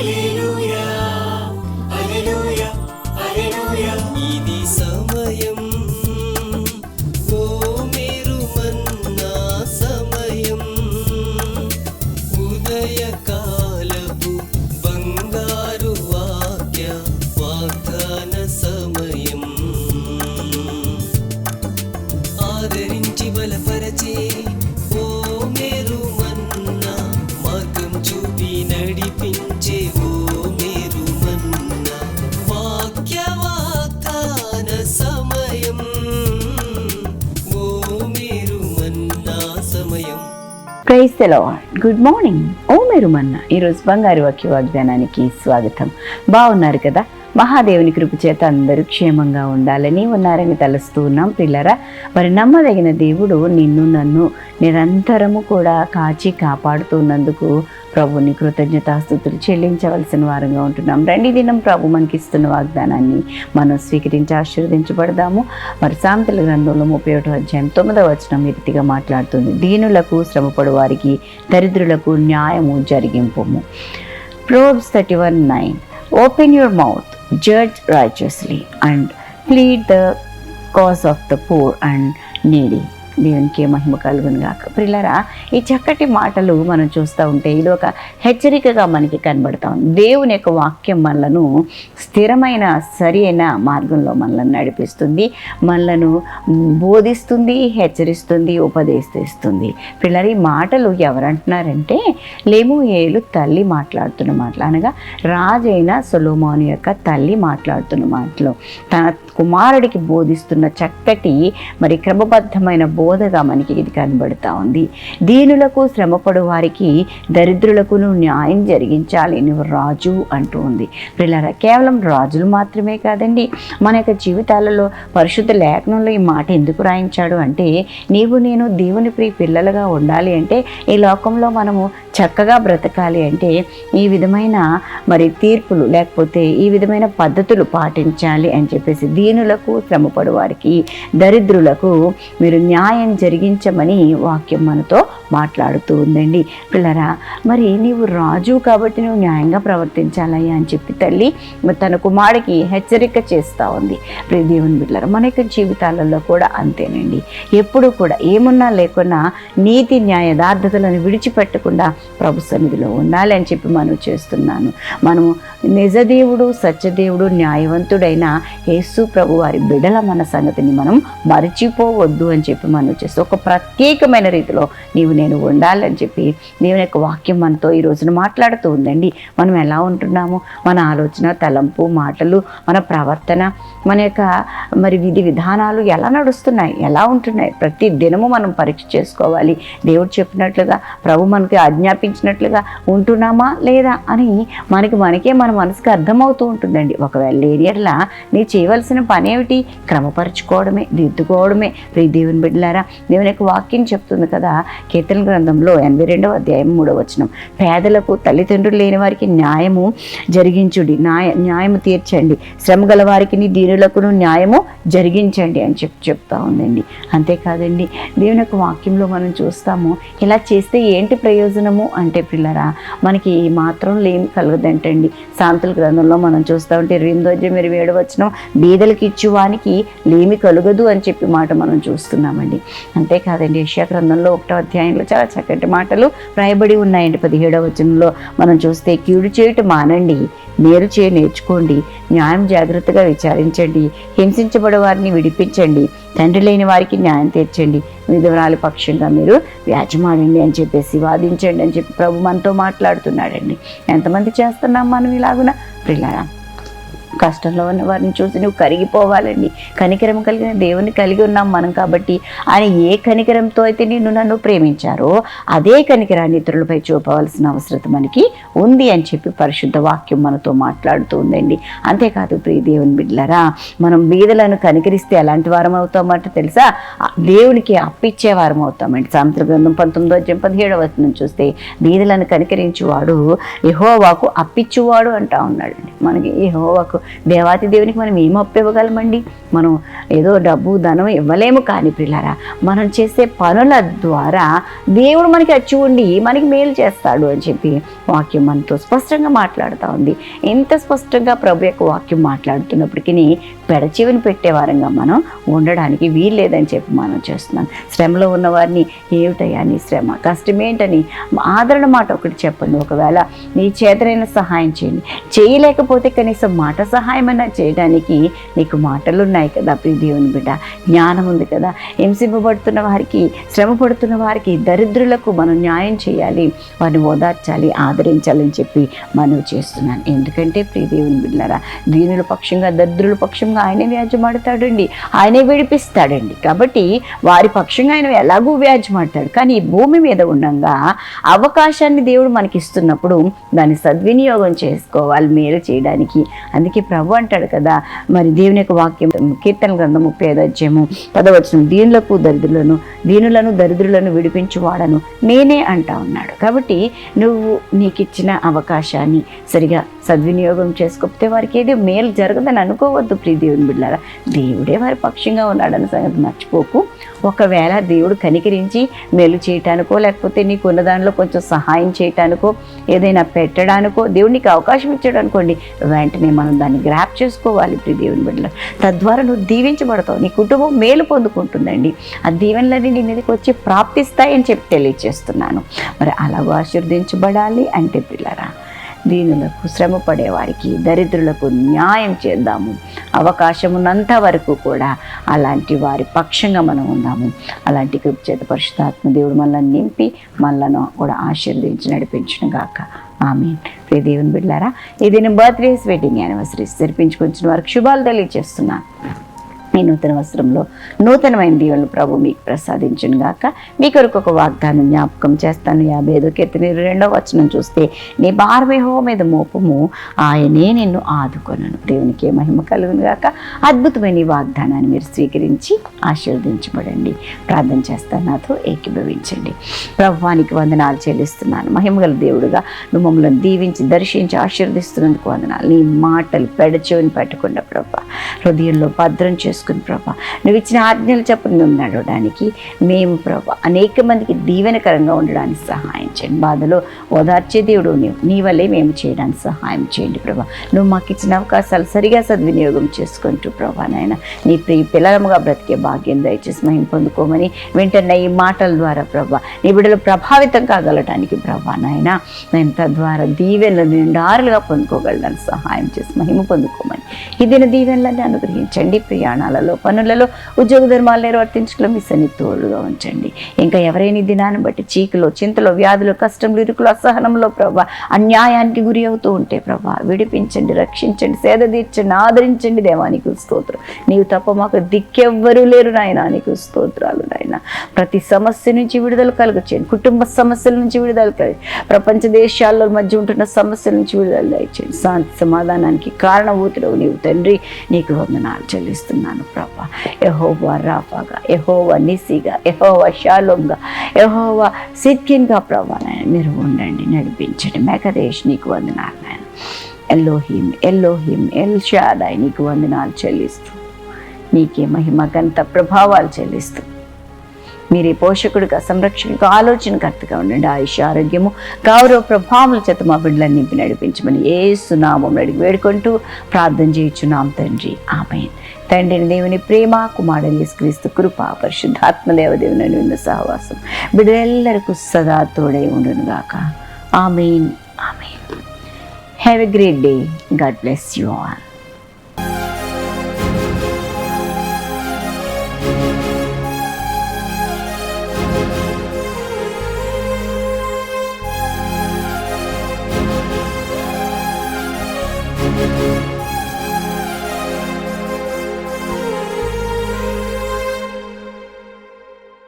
ఇది praise good morning. ఓ మీరు మన్న ఈరోజు బంగారు వాక్య వాగ్దానానికి స్వాగతం. బాగున్నారు కదా? మహాదేవుని కృపచేత అందరూ క్షేమంగా ఉండాలని ఉన్నారని తలుస్తూ ఉన్నాం పిల్లరా. మరి నమ్మదగిన దేవుడు నిన్ను నన్ను నిరంతరము కూడా కాచి కాపాడుతున్నందుకు ప్రభుని కృతజ్ఞతాస్థుతులు చెల్లించవలసిన వారంగా ఉంటున్నాం. రెండు దినం ప్రభు మనకి ఇస్తున్న వాగ్దానాన్ని మనం స్వీకరించి ఆశీర్వదించబడదాము. మరి సామెతల గ్రంథంలో ముప్పై ఒకటో అధ్యాయం తొమ్మిదవ వచనం ఈ రీతిగా మాట్లాడుతుంది. దీనులకు శ్రమపడు వారికి దరిద్రులకు న్యాయము జరిగింపుము. Proverbs thirty one nine open your mouth judge righteously and plead the cause of the poor and needy. దేవునికి మహిమ కలుగును గాక. ప్రిల్లరా ఈ చక్కటి మాటలు మనం చూస్తూ ఉంటే ఇది ఒక హెచ్చరికగా మనకి కనబడతా ఉంది. దేవుని యొక్క వాక్యం మనలను స్థిరమైన సరి అయిన మార్గంలో మనల్ని నడిపిస్తుంది. మనలను బోధిస్తుంది హెచ్చరిస్తుంది ఉపదేశిస్తుంది. పిల్లలు ఈ మాటలు ఎవరంటున్నారంటే లేము ఏలు తల్లి మాట్లాడుతున్న మాటలు. అనగా రాజైన సొలోమోని యొక్క తల్లి మాట్లాడుతున్న మాటలు. తన కుమారుడికి బోధిస్తున్న చక్కటి మరి క్రమబద్ధమైన బోధగా మనకి ఇది కనబడుతూ ఉంది. దీనులకు శ్రమపడు వారికి దరిద్రులకును న్యాయం జరిగించాలి నువ్వు రాజు అంటూ ఉంది. పిల్లరా కేవలం రాజులు మాత్రమే కాదండి మన యొక్క జీవితాలలో పరిశుద్ధ లేఖనంలో ఈ మాట ఎందుకు రాయించాడు అంటే నీవు నేను దేవుని ప్రియ పిల్లలుగా ఉండాలి అంటే ఈ లోకంలో మనము చక్కగా బ్రతకాలి అంటే ఈ విధమైన మరి తీర్పులు లేకపోతే ఈ విధమైన పద్ధతులు పాటించాలి అని చెప్పేసి దీనులకు శ్రమపడు వారికి దరిద్రులకు మీరు న్యాయం జరిగించమని వాక్యం మనతో మాట్లాడుతూ ఉందండి. పిల్లరా మరి నీవు రాజు కాబట్టి నువ్వు న్యాయంగా ప్రవర్తించాలయ్యా అని చెప్పి తల్లి తన కుమారుడికి హెచ్చరిక చేస్తూ ఉంది. ప్రియ దేవుని బిడ్డలారా మన యొక్క జీవితాలలో కూడా అంతేనండి. ఎప్పుడు కూడా ఏమున్నా లేకున్నా నీతి న్యాయ యథార్థతలను విడిచిపెట్టకుండా ప్రభు సన్నిధిలో ఉండాలి అని చెప్పి మనం చేస్తున్నాను. మనము నిజదేవుడు సత్యదేవుడు న్యాయవంతుడైన యేసు ప్రభు వారి బిడల మన సంగతిని మనం మరిచిపోవద్దు అని చెప్పి మనం చేస్తూ ఒక ప్రత్యేకమైన రీతిలో నీవు నేను ఉండాలని చెప్పి దేవుని యొక్క వాక్యం మనతో ఈ రోజున మాట్లాడుతూ ఉందండి. మనం ఎలా ఉంటున్నాము? మన ఆలోచన తలంపు మాటలు మన ప్రవర్తన మన యొక్క మరి విధి విధానాలు ఎలా నడుస్తున్నాయి ఎలా ఉంటున్నాయి? ప్రతి దినము మనం పరీక్ష చేసుకోవాలి. దేవుడు చెప్పినట్లుగా ప్రభు మనకి ఆజ్ఞాపించినట్లుగా ఉంటున్నామా లేదా అని మనకి మనకే మన మనసుకు అర్థమవుతూ ఉంటుందండి. ఒకవేళ లేని ఎడలా నీ చేయవలసిన పని ఏమిటి? క్రమపరుచుకోవడమే దిద్దుకోవడమే. ప్రీ దేవుని బిడ్డలారా దేవుని యొక్క వాక్యం చెప్తుంది కదా కీర్తన గ్రంథంలో ఎనభై రెండవ అధ్యాయం మూడవ వచనం. పేదలకు తల్లిదండ్రులు లేని వారికి న్యాయము జరిగించుడి న్యాయ న్యాయము తీర్చండి. శ్రమ గల వారికి దీనులకును న్యాయము జరిగించండి అని చెప్పి చెప్తా ఉందండి. అంతేకాదండి దేవుని యొక్క వాక్యంలో మనం చూస్తాము ఇలా చేస్తే ఏంటి ప్రయోజనము? అంటే పిల్లరా మనకి ఏ మాత్రం లేమి కలగదంటండి. శాంతుల గ్రంథంలో మనం చూస్తూ ఉంటే ఇరవై ఎనిమిదో అధ్యాయం ఇరవై ఏడు వచ్చిన బీదలకి ఇచ్చువానికి లేమి కలుగదు అని చెప్పి మాట మనం చూస్తున్నామండి. అంతేకాదండి యశా గ్రంథంలో ఒకటో అధ్యాయంలో చాలా చక్కటి మాటలు రాయబడి ఉన్నాయండి. పదిహేడవ వచనంలో మనం చూస్తే కీడు చేయటం మానండి నేరు చేయ నేర్చుకోండి న్యాయం జాగ్రత్తగా విచారించండి. హింసించబడే వారిని విడిపించండి. తండ్రి లేని వారికి న్యాయం తీర్చండి. విధవరాలి పక్షంగా మీరు వ్యాజమాడండి అని చెప్పేసి వాదించండి అని చెప్పి ప్రభు మనతో మాట్లాడుతున్నాడండి. ఎంతమంది చేస్తున్నాం మనం ఇలాగున? ప్రిలారా కష్టంలో ఉన్న వారిని చూసి నువ్వు కరిగిపోవాలండి. కనికరం కలిగిన దేవుని కలిగి ఉన్నాం మనం కాబట్టి ఆయన ఏ కనికరంతో అయితే నిన్ను నన్ను ప్రేమించారో అదే కనికరాన్ని ఇతరులపై చూపవలసిన అవసరం మనకి ఉంది అని చెప్పి పరిశుద్ధ వాక్యం మనతో మాట్లాడుతూ ఉందండి. అంతేకాదు ప్రియ దేవుని బిడ్డలరా మనం బీదలను కనికరిస్తే ఎలాంటి వారం అవుతామంటే తెలుసా? దేవునికి అప్పిచ్చే వారం అవుతామండి. సాంత్ర గ్రంథం పంతొమ్మిదో అధ్యయం పదిహేడవ వచనం చూస్తే బీదలను కనికరించేవాడు యహోవాకు అప్పిచ్చువాడు అంటా ఉన్నాడండి. మనకి యహోవాకు దేవాతి దేవునికి మనం ఏం అప్పు ఇవ్వగలమండి మనం ఏదో డబ్బు ధనం ఇవ్వలేము కానీ పిల్లరా మనం చేసే పనుల ద్వారా దేవుడు మనకి అచ్చి ఉండి మనకి మేలు చేస్తాడు అని చెప్పి వాక్యం మనతో స్పష్టంగా మాట్లాడుతూ ఉంది. ఎంత స్పష్టంగా ప్రభు యొక్క వాక్యం మాట్లాడుతున్నప్పటికీ పెడచెవిని పెట్టే వారంగా మనం ఉండడానికి వీల్లేదని చెప్పి మనం చేస్తున్నాం. శ్రమలో ఉన్న వారిని ఏమిటయ్యా నీ శ్రమ? కష్టమేంటని ఆదరణ మాట ఒకటి చెప్పండి. ఒకవేళ నీ చేతనైన సహాయం చేయండి. చేయలేకపోతే కనీసం మాట సహాయమైనా చేయడానికి నీకు మాటలు ఉన్నాయి కదా ప్రియ దేవుని బిడ్డ. జ్ఞానం ఉంది కదా. హింసింపబడుతున్న వారికి శ్రమ పడుతున్న వారికి దరిద్రులకు మనం న్యాయం చేయాలి. వారిని ఓదార్చాలి ఆదరించాలని చెప్పి మనవి చేస్తున్నాను. ఎందుకంటే ప్రియ దేవుని బిడ్డలారా దీనుల పక్షంగా దరిద్రుల పక్షంగా ఆయనే వ్యాజ్యమాడతాడండి. ఆయనే విడిపిస్తాడండి. కాబట్టి వారి పక్షంగా ఆయన ఎలాగూ వ్యాజ్యమాడతాడు. కానీ ఈ భూమి మీద ఉండగా అవకాశాన్ని దేవుడు మనకి ఇస్తున్నప్పుడు దాన్ని సద్వినియోగం చేసుకోవాలి మేలు చేయడానికి. అందుకే ప్రభు అంటాడు కదా. మరి దేవుని యొక్క వాక్యం కీర్తన గ్రంథం ముప్పై ఐదు అధ్యాయము పదవచనం దీనులకు దరిద్రులను దీనులను దరిద్రులను విడిపించువాడను నేనే అంటా ఉన్నాడు. కాబట్టి నువ్వు నీకు ఇచ్చిన అవకాశాన్ని సరిగా సద్వినియోగం చేసుకోకపోతే వారికి ఏదో మేలు జరగదని అనుకోవద్దు ప్రీ దేవుని బిడ్డారా దేవుడే వారి పక్షంగా ఉన్నాడన్న సంగతి మర్చిపోకు. ఒకవేళ దేవుడు కనికరించి మేలు చేయటానికో లేకపోతే నీకు ఉన్న దానిలో కొంచెం సహాయం చేయటానికో ఏదైనా పెట్టడానికో దేవుడు నీకు అవకాశం ఇచ్చాడు అనుకోండి వెంటనే మనం దాన్ని గ్రాప్ చేసుకోవాలి ప్రియ దేవుని బిడ్డలు. తద్వారా నువ్వు దీవించబడతావు నీ కుటుంబం మేలు పొందుకుంటుందండి. ఆ దీవెనలన్నీ నీ మీదకి వచ్చి ప్రాప్తిస్తాయని చెప్పి తెలియజేస్తున్నాను మరి అలాగూ ఆశీర్వదించబడాలి అంటే పిల్లరా దీనులకు శ్రమ పడేవారికి దరిద్రులకు న్యాయం చేద్దాము. అవకాశం ఉన్నంత వరకు కూడా అలాంటి వారి పక్షంగా మనం ఉందాము. అలాంటి కృప చేత పరిశుద్ధాత్మ దేవుడు మనల్ని నింపి మనలను కూడా ఆశీర్వదించి నడిపించిన గాక ఆమె ప్రియ దేవుని బిడ్డారా ఇది నేను బర్త్డేస్ వెడ్డింగ్ యానివర్సరీస్ జరిపించుకొచ్చిన వారికి శుభాలు తెలియజేస్తున్నాను ఈ నూతన వస్త్రంలో నూతనమైన దీవెనలు ప్రభు మీకు ప్రసాదించును గాక. మీ కొరకు ఒక వాగ్దానం జ్ఞాపకం చేస్తాను. యాభై ఐదో కీర్తన రెండో రెండవ వచనం చూస్తే నీ బార్వేహో మీద మోపము ఆయనే నిన్ను ఆదుకొనను. దేవునికి మహిమ కలుగును గాక. అద్భుతమైన ఈ వాగ్దానాన్ని మీరు స్వీకరించి ఆశీర్వదించబడండి. ప్రార్థన చేస్తాను నాతో ఏకీభవించండి. ప్రభువానికి వందనాలు చెల్లిస్తున్నాను. మహిమగల దేవుడుగా నువ్వు మమ్మల్ని దీవించి దర్శించి ఆశీర్వదిస్తున్నందుకు వందనాలు. నీ మాటలు పెడచెవిని పెట్టకుండా ప్రభా. హృదయంలో భద్రం చేసుకుని ప్రభా. నువ్వు ఇచ్చిన ఆజ్ఞలు చెప్పని నువ్వు నడవడానికి మేము ప్రభా అనేక మందికి దీవెనకరంగా ఉండడానికి సహాయం చేయండి. బాధలో ఓదార్చే దేవుడు నీవు నీ వల్లే మేము చేయడానికి సహాయం చేయండి ప్రభా. నువ్వు మాకు ఇచ్చిన అవకాశాలు సరిగా సద్వినియోగం చేసుకుంటూ ప్రభా నాయన. నీ ప్రియ పిల్లలముగా బ్రతికే భాగ్యం దయచేసి మహిం పొందుకోమని వెంటనే ఈ మాటల ద్వారా ప్రభా నీ బిడ్డలు ప్రభావితం కాగలటానికి ప్రభా నాయన నేను తద్వారా దీవెనలు నిండారులుగా పొందుకోగలడానికి సహాయం చేసి మహిమ పొందుకోమని. ఈ దిన దీవెనలన్నీ అనుగ్రహించండి. ప్రయాణాలలో పనులలో ఉద్యోగ ధర్మాలు నిర్వర్తించుకులో మీ సన్ని తోడుగా ఉంచండి. ఇంకా ఎవరైనా దినాన్ని బట్టి చీకులో చింతలో వ్యాధులు కష్టంలో ఇరుకులు అసహనంలో ప్రభా అన్యాయానికి గురి అవుతూ ఉంటే ప్రభా విడిపించండి రక్షించండి సేద తీర్చండి ఆదరించండి దేవానికి స్తోత్రం. నీవు తప్ప మాకు దిక్కెవ్వరూ లేరు నాయన నీకు స్తోత్రాలు నాయన. ప్రతి సమస్య నుంచి విడుదల కలుగచేయండి. కుటుంబ సమస్యల నుంచి విడుదల కలిగి ప్రపంచ దేశాల్లో మధ్య ఉంటున్న సమస్యల నుంచి విడుదల దయచేయండి శాంతి సమాధానానికి కారణభూతుడవు నీవు తండ్రి. నీకు వందనాలు చెల్లిస్తున్నాను. ప్రభా. యహోవా రాఫాగా ఎహోవ నిసిగా ఎహోవ షాలోంగా ఎహోవ సిద్కిన్గా ప్రభా నాయన మీరు ఉండండి నడిపించండి. మెకదేశ్ నీకు వందనాలు నాయన. ఎల్లోహిం ఎల్లోహిం ఎల్ షాదాయ్ నీకు వందనాలు చెల్లిస్తూ నీకే మహిమ గంత ప్రభావాలు చెల్లిస్తూ మీరే పోషకుడిగా సంరక్షకుడిగా ఆలోచనకర్తగా ఉండండి. ఆయుష్ ఆరోగ్యము గౌరవ ప్రభావముల చేత మా బిడ్డలను నింపి నడిపించమని ఏ సునామం అడిగి వేడుకుంటూ ప్రార్థన చేయుచున్నాం తండ్రి. ఆమె తండ్రిని దేవుని ప్రేమ కుమారుని క్రీస్తు కృప పరిశుద్ధాత్మ దేవదేవుని విన్న సహవాసం బిడ్డలెల్లరికూ సదా తోడై ఉండును గాక. Amen. Amen. Have a great day God bless you all